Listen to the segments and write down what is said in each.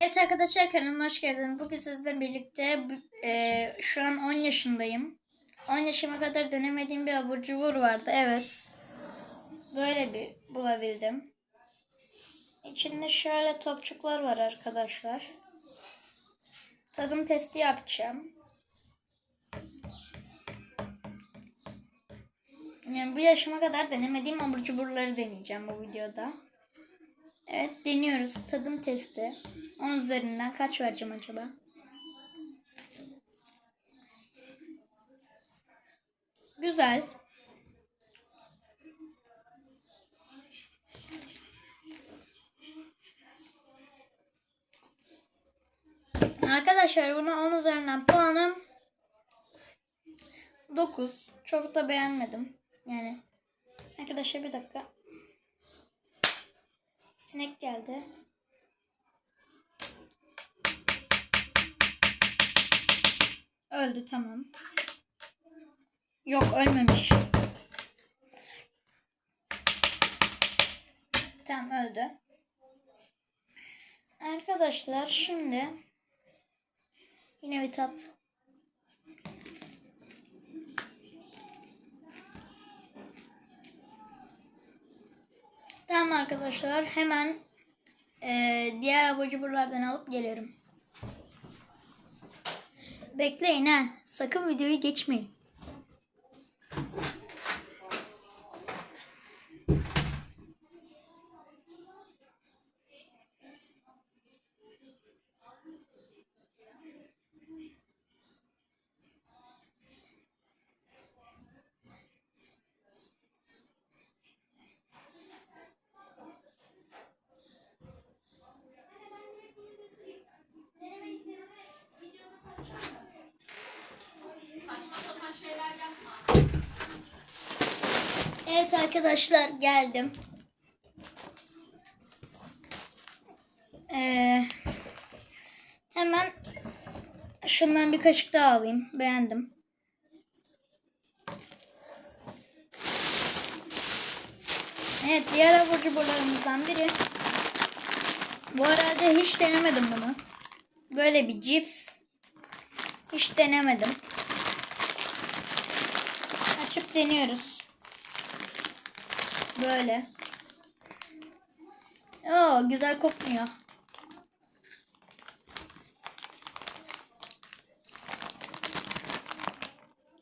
Evet arkadaşlar kanalıma hoş geldiniz. Bugün sizlerle birlikte e, şu an 10 yaşındayım. 10 yaşıma kadar denemediğim bir abur cubur vardı. Evet. Böyle bir bulabildim. İçinde şöyle topçuklar var arkadaşlar. Tadım testi yapacağım. Yani bu yaşıma kadar denemediğim abur cuburları deneyeceğim bu videoda. Evet deniyoruz. Tadım testi. 10 üzerinden kaç vereceğim acaba? Güzel. Arkadaşlar buna 10 üzerinden puanım 9. Çok da beğenmedim. Yani arkadaşlar bir dakika. Sinek geldi. Öldü tamam. Yok ölmemiş. Tamam öldü. Arkadaşlar şimdi yine bir tat. Tamam arkadaşlar hemen eee, diğer abur cuburlardan alıp geliyorum. Bekleyin ha. Sakın videoyu geçmeyin. Evet arkadaşlar geldim. Ee, hemen şundan bir kaşık daha alayım. Beğendim. Evet diğer abur cuburlarımızdan biri. Bu arada hiç denemedim bunu. Böyle bir cips. Hiç denemedim. Açıp deniyoruz. Böyle. Oo güzel kokmuyor.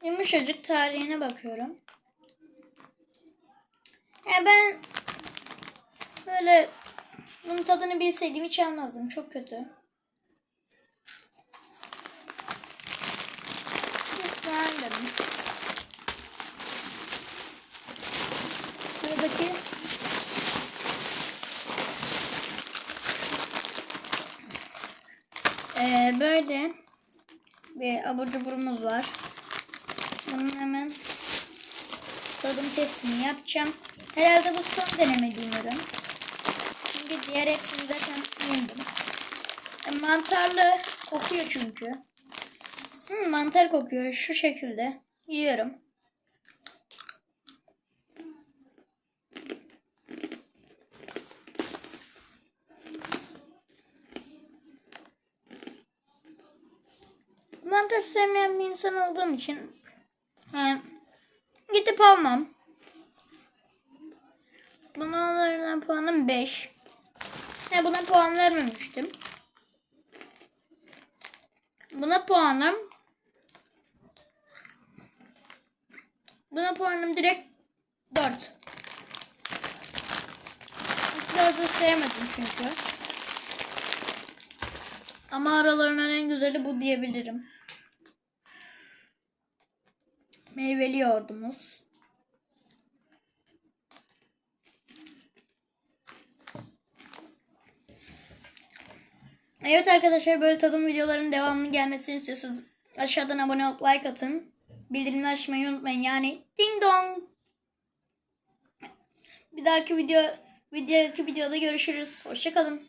Yumuşacık tarihine bakıyorum. Ya ben böyle bunun tadını bilseydim hiç almazdım. Çok kötü. Hiç beğenmedim. Sıradaki Ee, böyle bir abur cuburumuz var. Bunun hemen tadım testini yapacağım. Herhalde bu son denemediğim ürün. Çünkü diğer hepsini zaten yedim. E, mantarlı kokuyor çünkü. Hı, mantar kokuyor şu şekilde. Yiyorum. Mantar sevmeyen bir insan olduğum için he, gidip almam. Buna alınan puanım 5. He, buna puan vermemiştim. Buna puanım Buna puanım direkt 4. Biraz da sevmedim çünkü. Ama aralarından en güzeli bu diyebilirim. Meyveli yoğurdumuz. Evet arkadaşlar böyle tadım videoların devamının gelmesini istiyorsanız aşağıdan abone olup like atın. Bildirimleri açmayı unutmayın. Yani ding dong. Bir dahaki video videodaki videoda görüşürüz. Hoşçakalın.